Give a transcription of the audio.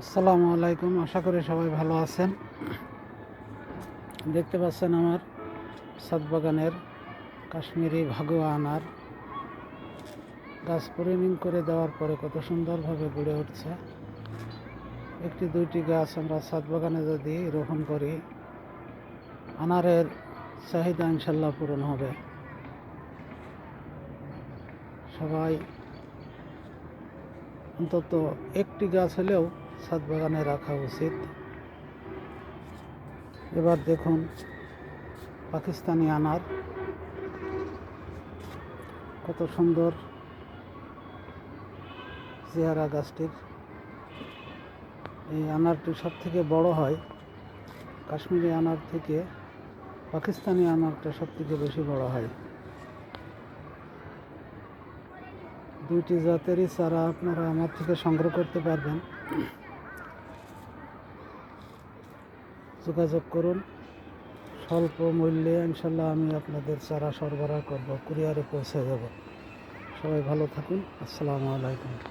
আসসালামু আলাইকুম, আশা করি সবাই ভালো আছেন। দেখতে পাচ্ছেন আমার সাত বাগানের কাশ্মীরি ভাগুয়া আনার। গাছ পরিমিং করে দেওয়ার পরে কত সুন্দরভাবে গড়ে উঠছে। একটি দুইটি গাছ আমরা সাত বাগানে যদি রোপণ করি, আনারের চাহিদা ইনশাল্লাহ পূরণ হবে। সবাই অন্তত একটি গাছ হলেও ছাদ বাগানে রাখা উচিত। এবার দেখুন পাকিস্তানি আনার কত সুন্দর চেহারা গাছটির। এই আনারটি সব থেকে বড় হয় কাশ্মীরি আনার থেকে, পাকিস্তানি আনারটা সব থেকে বেশি বড় হয়। দুইটি জাতেরই চারা আপনারা আমার থেকে সংগ্রহ করতে পারবেন। যোগাযোগ করুন। স্বল্প মূল্যে ইনশাল্লাহ আমি আপনাদের চারা সরবরাহ করব। কুরিয়ারে পৌঁছে দেব। সবাই ভালো থাকুন। আসসালামু আলাইকুম।